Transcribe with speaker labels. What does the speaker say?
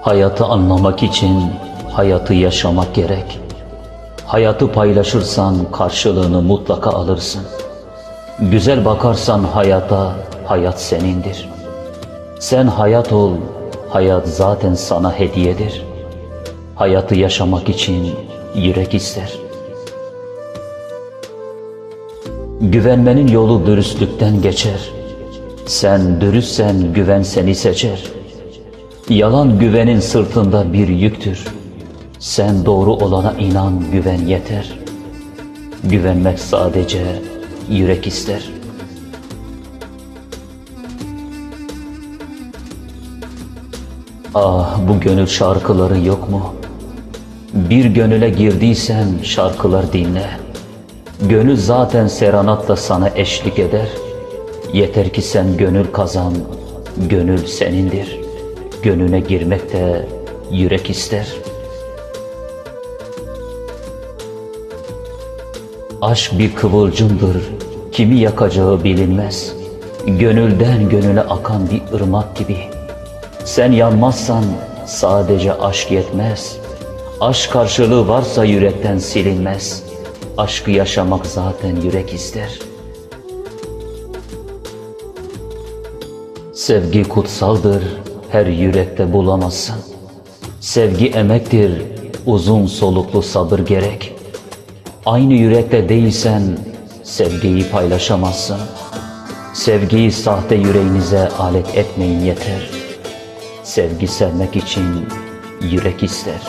Speaker 1: Hayatı anlamak için hayatı yaşamak gerek. Hayatı paylaşırsan karşılığını mutlaka alırsın. Güzel bakarsan hayata, hayat senindir. Sen hayat ol, hayat zaten sana hediyedir. Hayatı yaşamak için yürek ister. Güvenmenin yolu dürüstlükten geçer. Sen dürüstsen güven seni seçer. Yalan güvenin sırtında bir yüktür. Sen doğru olana inan güven yeter. Güvenmek sadece yürek ister. Ah bu gönül şarkıları yok mu? Bir gönüle girdiysen şarkılar dinle. Gönül zaten serenatla sana eşlik eder. Yeter ki sen gönül kazan, gönül senindir. Gönlüne girmek de yürek ister. Aşk bir kıvılcımdır, kimi yakacağı bilinmez. Gönülden gönüle akan bir ırmak gibi. Sen yanmazsan sadece aşk yetmez. Aşk karşılığı varsa yürekten silinmez. Aşkı yaşamak zaten yürek ister. Sevgi kutsaldır, her yürekte bulamazsın. Sevgi emektir, uzun soluklu sabır gerek. Aynı yürekte değilsen sevgiyi paylaşamazsın. Sevgiyi sahte yüreğinize alet etmeyin yeter. Sevgi sevmek için yürek ister.